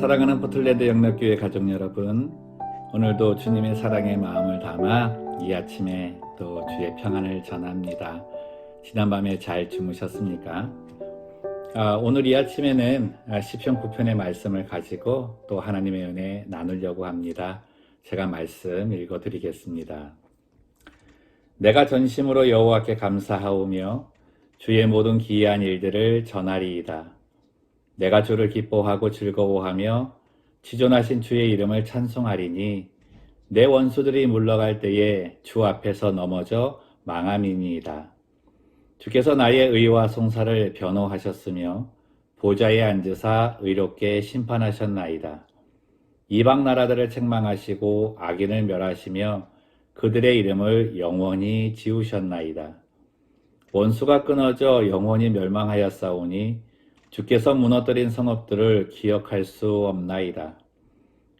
사랑하는 포틀레드 영락교회 가족 여러분, 오늘도 주님의 사랑의 마음을 담아 이 아침에 또 주의 평안을 전합니다. 지난밤에 잘 주무셨습니까? 아, 오늘 이 아침에는 시편 9편의 말씀을 가지고 또 하나님의 은혜 나누려고 합니다. 제가 말씀 읽어드리겠습니다. 내가 전심으로 여호와께 감사하오며 주의 모든 기이한 일들을 전하리이다. 내가 주를 기뻐하고 즐거워하며 지존하신 주의 이름을 찬송하리니 내 원수들이 물러갈 때에 주 앞에서 넘어져 망함이니이다. 주께서 나의 의와 송사를 변호하셨으며 보좌에 앉으사 의롭게 심판하셨나이다. 이방 나라들을 책망하시고 악인을 멸하시며 그들의 이름을 영원히 지우셨나이다. 원수가 끊어져 영원히 멸망하였사오니 주께서 무너뜨린 성읍들을 기억할 수 없나이다.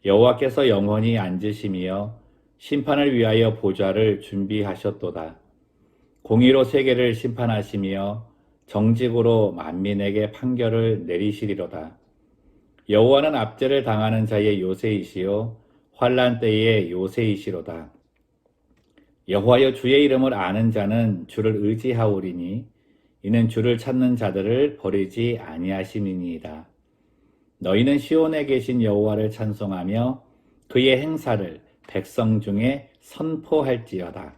여호와께서 영원히 앉으시며 심판을 위하여 보좌를 준비하셨도다. 공의로 세계를 심판하시며 정직으로 만민에게 판결을 내리시리로다. 여호와는 압제를 당하는 자의 요새이시요 환란 때의 요새이시로다. 여호와여 주의 이름을 아는 자는 주를 의지하오리니 이는 주를 찾는 자들을 버리지 아니하심이니이다. 너희는 시온에 계신 여호와를 찬송하며 그의 행사를 백성 중에 선포할지어다.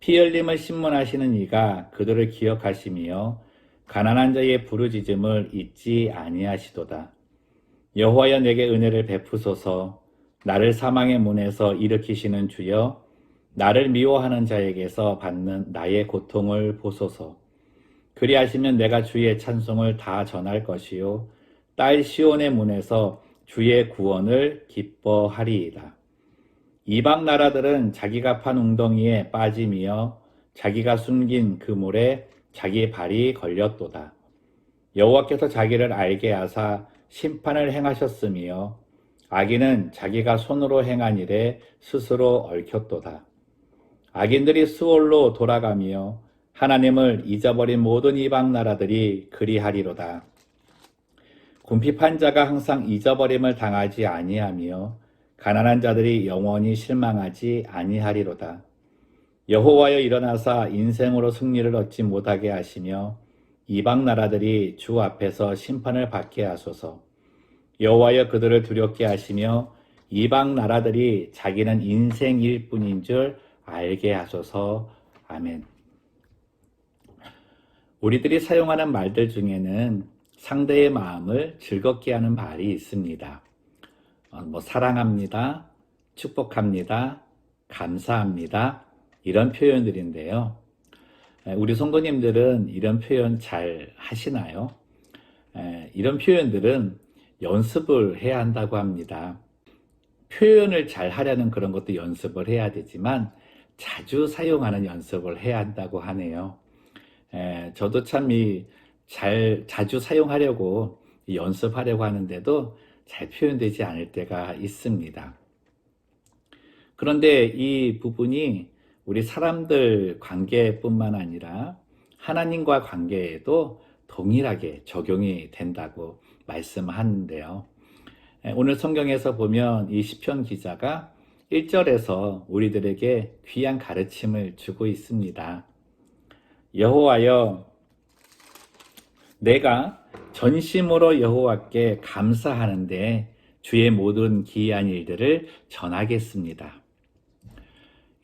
피 흘림을 신문하시는 이가 그들을 기억하시며 가난한 자의 부르짖음을 잊지 아니하시도다. 여호와여 내게 은혜를 베푸소서 나를 사망의 문에서 일으키시는 주여 나를 미워하는 자에게서 받는 나의 고통을 보소서. 그리하시면 내가 주의 찬송을 다 전할 것이요 딸 시온의 문에서 주의 구원을 기뻐하리이다. 이방 나라들은 자기가 판 웅덩이에 빠짐이여 자기가 숨긴 그물에 자기 발이 걸렸도다. 여호와께서 자기를 알게 하사 심판을 행하셨으며 악인은 자기가 손으로 행한 일에 스스로 얽혔도다. 악인들이 수월로 돌아가며 하나님을 잊어버린 모든 이방 나라들이 그리하리로다. 궁핍한 자가 항상 잊어버림을 당하지 아니하며 가난한 자들이 영원히 실망하지 아니하리로다. 여호와여 일어나사 인생으로 승리를 얻지 못하게 하시며 이방 나라들이 주 앞에서 심판을 받게 하소서. 여호와여 그들을 두렵게 하시며 이방 나라들이 자기는 인생일 뿐인 줄 알게 하소서. 아멘. 우리들이 사용하는 말들 중에는 상대의 마음을 즐겁게 하는 말이 있습니다. 어, 뭐 사랑합니다, 축복합니다, 감사합니다 이런 표현들인데요. 우리 성도님들은 이런 표현 잘 하시나요? 이런 표현들은 연습을 해야 한다고 합니다. 표현을 잘 하려는 그런 것도 연습을 해야 되지만 자주 사용하는 연습을 해야 한다고 하네요. 에, 저도 참 이 잘 자주 사용하려고 연습하려고 하는데도 잘 표현되지 않을 때가 있습니다. 그런데 이 부분이 우리 사람들 관계뿐만 아니라 하나님과 관계에도 동일하게 적용이 된다고 말씀하는데요. 오늘 성경에서 보면 이 시편 기자가 1절에서 우리들에게 귀한 가르침을 주고 있습니다. 여호와여 내가 전심으로 여호와께 감사하는데 주의 모든 기이한 일들을 전하겠습니다.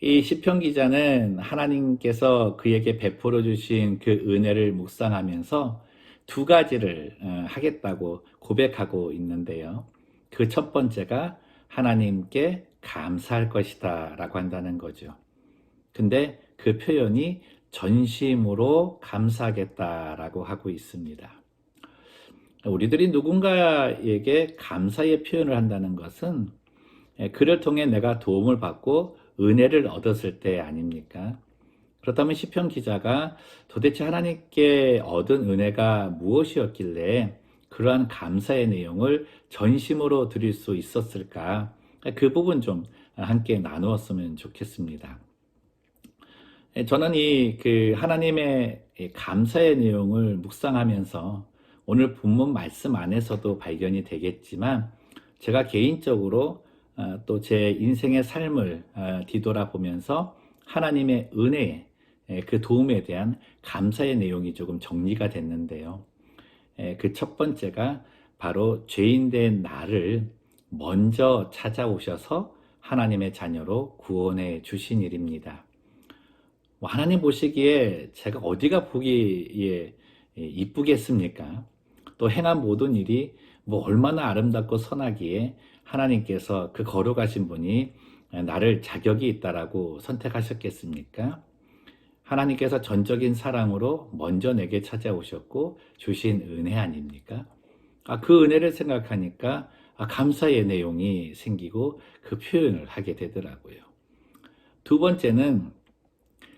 이 시편 기자는 하나님께서 그에게 베풀어 주신 그 은혜를 묵상하면서 두 가지를 어, 하겠다고 고백하고 있는데요. 그 첫 번째가 하나님께 감사할 것이다 라고 한다는 거죠. 근데 그 표현이 전심으로 감사하겠다 라고 하고 있습니다. 우리들이 누군가에게 감사의 표현을 한다는 것은 그를 통해 내가 도움을 받고 은혜를 얻었을 때 아닙니까? 그렇다면 시편 기자가 도대체 하나님께 얻은 은혜가 무엇이었길래 그러한 감사의 내용을 전심으로 드릴 수 있었을까? 그 부분 좀 함께 나누었으면 좋겠습니다. 저는 이 그 하나님의 이 감사의 내용을 묵상하면서 오늘 본문 말씀 안에서도 발견이 되겠지만 제가 개인적으로 어, 또제 인생의 삶을 어, 뒤돌아보면서 하나님의 은혜, 그 도움에 대한 감사의 내용이 조금 정리가 됐는데요. 그 첫 번째가 바로 죄인 된 나를 먼저 찾아오셔서 하나님의 자녀로 구원해 주신 일입니다. 뭐 하나님 보시기에 제가 어디가 보기에 이쁘겠습니까? 또 행한 모든 일이 뭐 얼마나 아름답고 선하기에 하나님께서 그 거룩하신 분이 나를 자격이 있다라고 선택하셨겠습니까? 하나님께서 전적인 사랑으로 먼저 내게 찾아오셨고 주신 은혜 아닙니까? 아, 그 은혜를 생각하니까 아, 감사의 내용이 생기고 그 표현을 하게 되더라고요. 두 번째는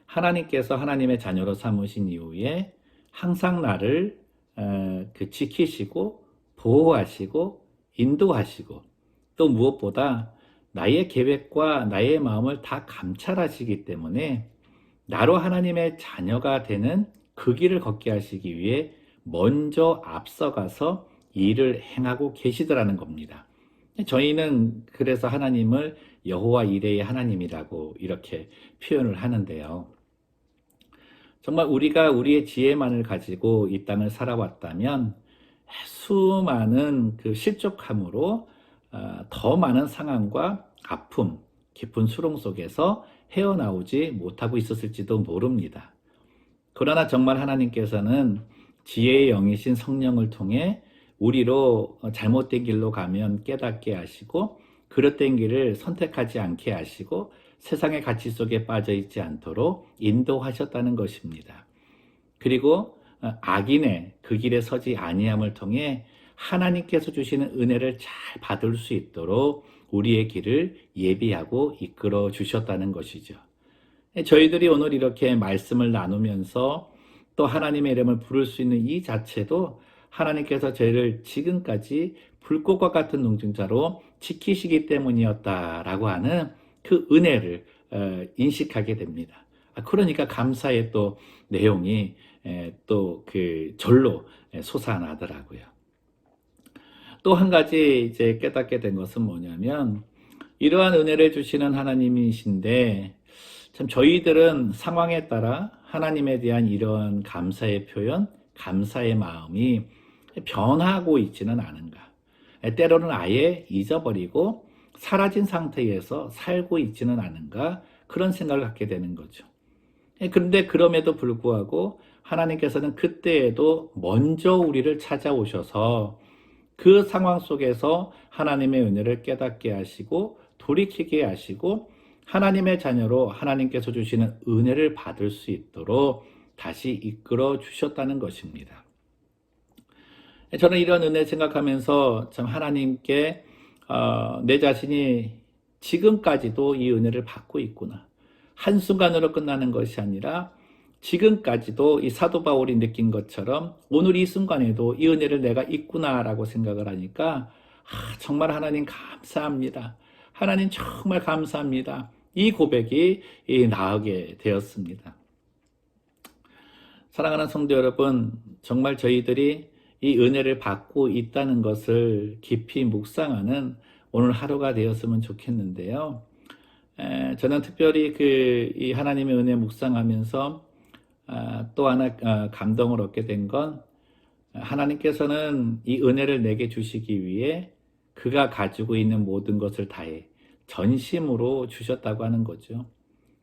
하나님께서 하나님의 자녀로 삼으신 이후에 항상 나를 어, 그 지키시고 보호하시고 인도하시고 또 무엇보다 나의 계획과 나의 마음을 다 감찰하시기 때문에 나로 하나님의 자녀가 되는 그 길을 걷게 하시기 위해 먼저 앞서가서 일을 행하고 계시더라는 겁니다. 저희는 그래서 하나님을 여호와 이레의 하나님이라고 이렇게 표현을 하는데요. 정말 우리가 우리의 지혜만을 가지고 이 땅을 살아왔다면 수많은 그 실족함으로 어, 더 많은 상황과 아픔, 깊은 수렁 속에서 헤어나오지 못하고 있었을지도 모릅니다. 그러나 정말 하나님께서는 지혜의 영이신 성령을 통해 우리로 잘못된 길로 가면 깨닫게 하시고 그릇된 길을 선택하지 않게 하시고 세상의 가치 속에 빠져 있지 않도록 인도하셨다는 것입니다. 그리고 악인의 그 길에 서지 아니함을 통해 하나님께서 주시는 은혜를 잘 받을 수 있도록 우리의 길을 예비하고 이끌어 주셨다는 것이죠. 저희들이 오늘 이렇게 말씀을 나누면서 또 하나님의 이름을 부를 수 있는 이 자체도 하나님께서 저희를 지금까지 불꽃과 같은 농증자로 지키시기 때문이었다라고 하는 그 은혜를 어, 인식하게 됩니다. 아, 그러니까 감사의 또 내용이 또 그 절로 솟아나더라고요. 또 한 가지 이제 깨닫게 된 것은 뭐냐면 이러한 은혜를 주시는 하나님이신데 참 저희들은 상황에 따라 하나님에 대한 이런 감사의 표현, 감사의 마음이 변하고 있지는 않은가. 때로는 아예 잊어버리고 사라진 상태에서 살고 있지는 않은가. 그런 생각을 갖게 되는 거죠. 그런데 그럼에도 불구하고 하나님께서는 그때에도 먼저 우리를 찾아오셔서 그 상황 속에서 하나님의 은혜를 깨닫게 하시고 돌이키게 하시고 하나님의 자녀로 하나님께서 주시는 은혜를 받을 수 있도록 다시 이끌어 주셨다는 것입니다. 저는 이런 은혜 생각하면서 참 하나님께 어, 내 자신이 지금까지도 이 은혜를 받고 있구나. 한순간으로 끝나는 것이 아니라 지금까지도 이 사도 바울이 느낀 것처럼 오늘 이 순간에도 이 은혜를 내가 있구나라고 생각을 하니까 아, 정말 하나님 감사합니다. 하나님 정말 감사합니다. 이 고백이 나오게 되었습니다. 사랑하는 성도 여러분, 정말 저희들이 이 은혜를 받고 있다는 것을 깊이 묵상하는 오늘 하루가 되었으면 좋겠는데요. 에, 저는 특별히 그 이 하나님의 은혜 묵상하면서 아, 또 하나 아, 감동을 얻게 된 건 하나님께서는 이 은혜를 내게 주시기 위해 그가 가지고 있는 모든 것을 다해 전심으로 주셨다고 하는 거죠.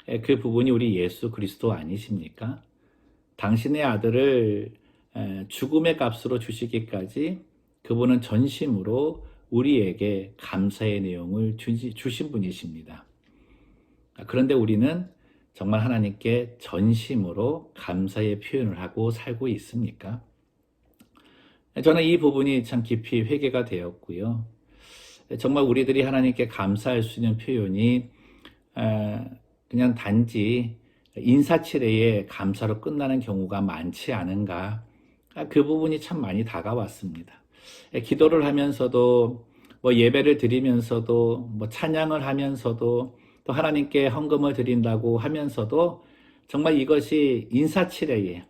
에, 그 부분이 우리 예수 그리스도 아니십니까? 당신의 아들을 죽음의 값으로 주시기까지 그분은 전심으로 우리에게 감사의 내용을 주신 분이십니다. 그런데 우리는 정말 하나님께 전심으로 감사의 표현을 하고 살고 있습니까? 저는 이 부분이 참 깊이 회개가 되었고요. 정말 우리들이 하나님께 감사할 수 있는 표현이 그냥 단지 인사치레의 감사로 끝나는 경우가 많지 않은가. 그 부분이 참 많이 다가왔습니다. 기도를 하면서도 뭐 예배를 드리면서도 뭐 찬양을 하면서도 또 하나님께 헌금을 드린다고 하면서도 정말 이것이 인사치레에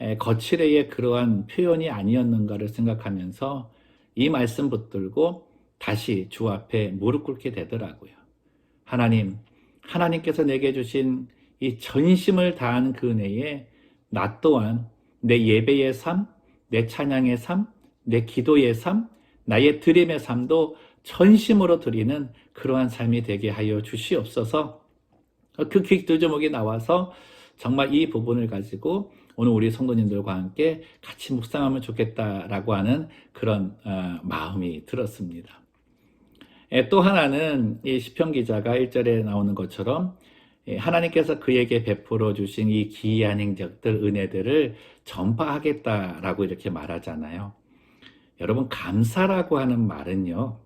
에, 거칠의 그러한 표현이 아니었는가를 생각하면서 이 말씀 붙들고 다시 주 앞에 무릎 꿇게 되더라고요. 하나님, 하나님께서 내게 주신 이 전심을 다하는 그 은혜에 나 또한 내 예배의 삶, 내 찬양의 삶, 내 기도의 삶, 나의 드림의 삶도 전심으로 드리는 그러한 삶이 되게 하여 주시옵소서. 그 기도 제목이 나와서 정말 이 부분을 가지고 오늘 우리 성도님들과 함께 같이 묵상하면 좋겠다라고 하는 그런 어, 마음이 들었습니다. 예, 또 하나는 이 시편 기자가 1절에 나오는 것처럼 예, 하나님께서 그에게 베풀어 주신 이 기이한 행적들, 은혜들을 전파하겠다라고 이렇게 말하잖아요. 여러분, 감사라고 하는 말은요,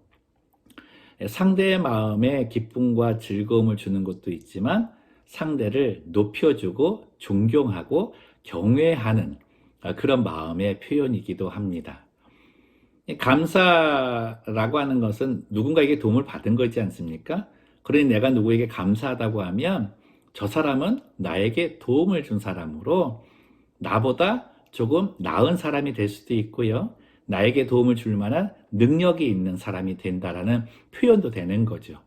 예, 상대의 마음에 기쁨과 즐거움을 주는 것도 있지만 상대를 높여주고 존경하고 경외하는 아, 그런 마음의 표현이기도 합니다. 이 감사라고 하는 것은 누군가에게 도움을 받은 거지 않습니까? 그러니 내가 누구에게 감사하다고 하면 저 사람은 나에게 도움을 준 사람으로 나보다 조금 나은 사람이 될 수도 있고요. 나에게 도움을 줄 만한 능력이 있는 사람이 된다라는 표현도 되는 거죠.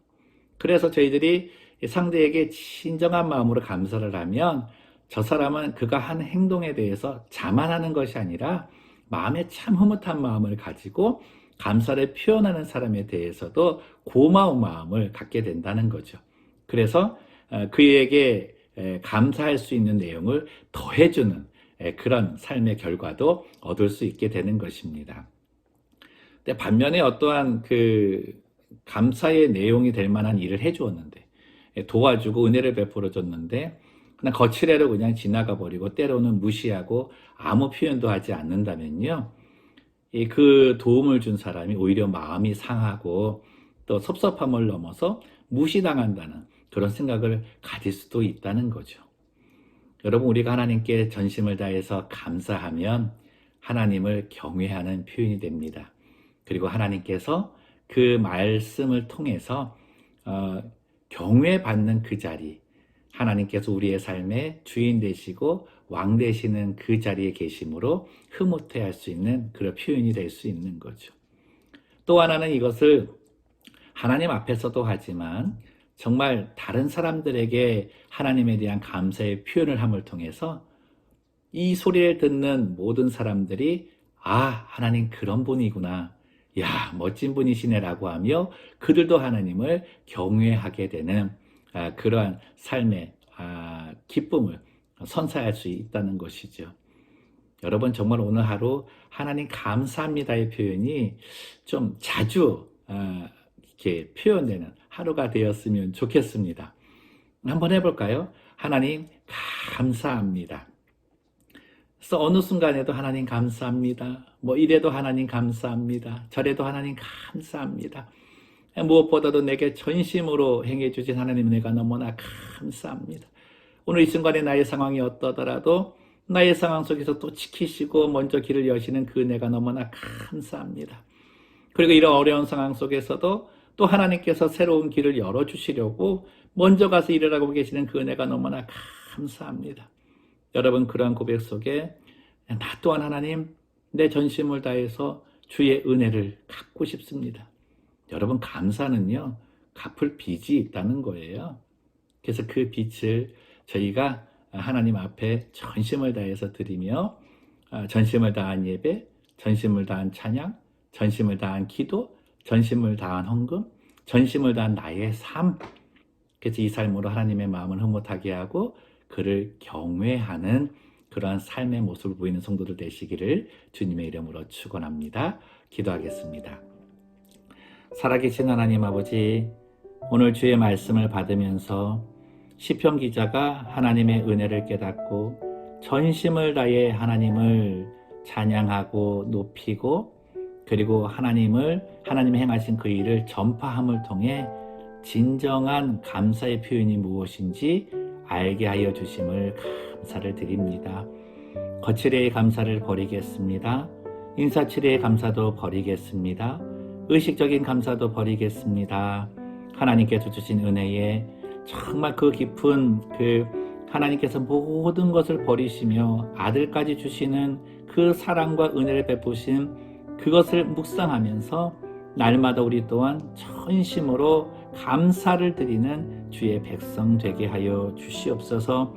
그래서 저희들이 상대에게 진정한 마음으로 감사를 하면 저 사람은 그가 한 행동에 대해서 자만하는 것이 아니라 마음에 참 흐뭇한 마음을 가지고 감사를 표현하는 사람에 대해서도 고마운 마음을 갖게 된다는 거죠. 그래서 어, 그에게 감사할 수 있는 내용을 더해주는 그런 삶의 결과도 얻을 수 있게 되는 것입니다. 근데 반면에 어떠한 그 감사의 내용이 될 만한 일을 해주었는데 도와주고 은혜를 베풀어 줬는데 그냥 거칠애로 그냥 지나가 버리고 때로는 무시하고 아무 표현도 하지 않는다면요. 그 도움을 준 사람이 오히려 마음이 상하고 또 섭섭함을 넘어서 무시당한다는 그런 생각을 가질 수도 있다는 거죠. 여러분, 우리가 하나님께 전심을 다해서 감사하면 하나님을 경외하는 표현이 됩니다. 그리고 하나님께서 그 말씀을 통해서 어, 경외받는 그 자리, 하나님께서 우리의 삶의 주인 되시고 왕 되시는 그 자리에 계심으로 흐뭇해 할 수 있는 그런 표현이 될 수 있는 거죠. 또 하나는 이것을 하나님 앞에서도 하지만 정말 다른 사람들에게 하나님에 대한 감사의 표현을 함을 통해서 이 소리를 듣는 모든 사람들이 아, 하나님 그런 분이구나. 야, 멋진 분이시네라고 하며 그들도 하나님을 경외하게 되는 아, 그러한 삶의 아, 기쁨을 선사할 수 있다는 것이죠. 여러분 정말 오늘 하루 하나님 감사합니다의 표현이 좀 자주 아, 이렇게 표현되는 하루가 되었으면 좋겠습니다. 한번 해볼까요? 하나님 감사합니다. 그래서 어느 순간에도 하나님 감사합니다. 뭐 이래도 하나님 감사합니다. 저래도 하나님 감사합니다. 무엇보다도 내게 전심으로 행해 주신 하나님 내가 너무나 감사합니다. 오늘 이 순간에 나의 상황이 어떠더라도 나의 상황 속에서 또 지키시고 먼저 길을 여시는 그 내가 너무나 감사합니다. 그리고 이런 어려운 상황 속에서도 또 하나님께서 새로운 길을 열어주시려고 먼저 가서 일을 하고 계시는 그 은혜가 너무나 감사합니다. 여러분 그러한 고백 속에 나 또한 하나님 내 전심을 다해서 주의 은혜를 갖고 싶습니다. 여러분 감사는요 갚을 빚이 있다는 거예요. 그래서 그 빚을 저희가 하나님 앞에 전심을 다해서 드리며 아, 전심을 다한 예배, 전심을 다한 찬양, 전심을 다한 기도, 전심을 다한 헌금, 전심을 다한 나의 삶. 그래서 이 삶으로 하나님의 마음을 흐뭇하게 하고 그를 경외하는 그러한 삶의 모습을 보이는 성도들 되시기를 주님의 이름으로 축원합니다. 기도하겠습니다. 살아계신 하나님 아버지, 오늘 주의 말씀을 받으면서 시편 기자가 하나님의 은혜를 깨닫고 전심을 다해 하나님을 찬양하고 높이고 그리고 하나님을 하나님 행하신 그 일을 전파함을 통해 진정한 감사의 표현이 무엇인지 알게 하여 주심을 감사를 드립니다. 거칠의 감사를 버리겠습니다. 인사치레의 감사도 버리겠습니다. 의식적인 감사도 버리겠습니다. 하나님께서 주신 은혜에 정말 그 깊은 그 하나님께서 모든 것을 버리시며 아들까지 주시는 그 사랑과 은혜를 베푸신 그것을 묵상하면서 날마다 우리 또한 전심으로 감사를 드리는 주의 백성 되게 하여 주시옵소서.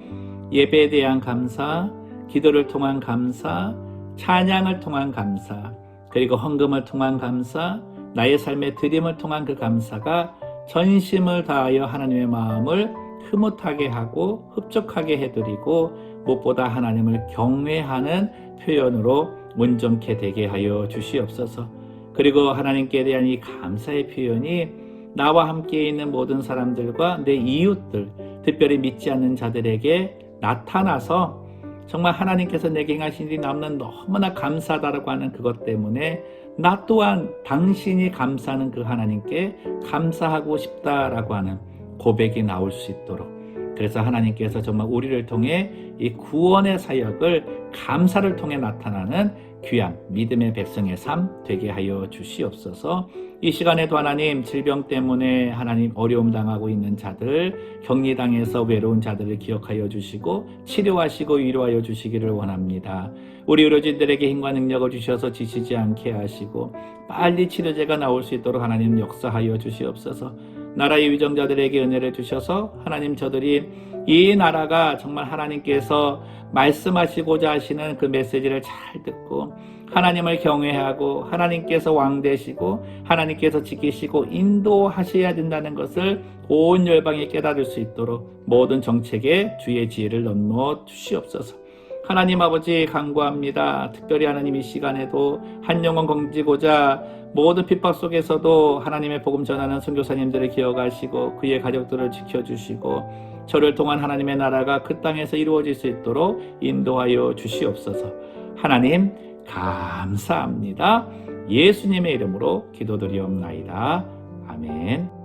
예배에 대한 감사, 기도를 통한 감사, 찬양을 통한 감사, 그리고 헌금을 통한 감사, 나의 삶의 드림을 통한 그 감사가 전심을 다하여 하나님의 마음을 흐뭇하게 하고 흡족하게 해드리고 무엇보다 하나님을 경외하는 표현으로 온전케 되게 하여 주시옵소서. 그리고 하나님께 대한 이 감사의 표현이 나와 함께 있는 모든 사람들과 내 이웃들, 특별히 믿지 않는 자들에게 나타나서 정말 하나님께서 내게 행하신 일이 남는 너무나 감사하다라고 하는 그것 때문에 나 또한 당신이 감사하는 그 하나님께 감사하고 싶다라고 하는 고백이 나올 수 있도록 그래서 하나님께서 정말 우리를 통해 이 구원의 사역을 감사를 통해 나타나는 귀한 믿음의 백성의 삶 되게 하여 주시옵소서. 이 시간에도 하나님 질병 때문에 하나님 어려움 당하고 있는 자들, 격리 당해서 외로운 자들을 기억하여 주시고 치료하시고 위로하여 주시기를 원합니다. 우리 의료진들에게 힘과 능력을 주셔서 지치지 않게 하시고 빨리 치료제가 나올 수 있도록 하나님 역사하여 주시옵소서. 나라의 위정자들에게 은혜를 주셔서 하나님 저들이 이 나라가 정말 하나님께서 말씀하시고자 하시는 그 메시지를 잘 듣고 하나님을 경외하고 하나님께서 왕 되시고 하나님께서 지키시고 인도하셔야 된다는 것을 온 열방에 깨달을 수 있도록 모든 정책에 주의 지혜를 넘어 주시옵소서. 하나님 아버지 간구합니다. 특별히 하나님 이 시간에도 한 영혼 건지고자 모든 핍박 속에서도 하나님의 복음 전하는 선교사님들을 기억하시고 그의 가족들을 지켜주시고 저를 통한 하나님의 나라가 그 땅에서 이루어질 수 있도록 인도하여 주시옵소서. 하나님 감사합니다. 예수님의 이름으로 기도드리옵나이다. 아멘.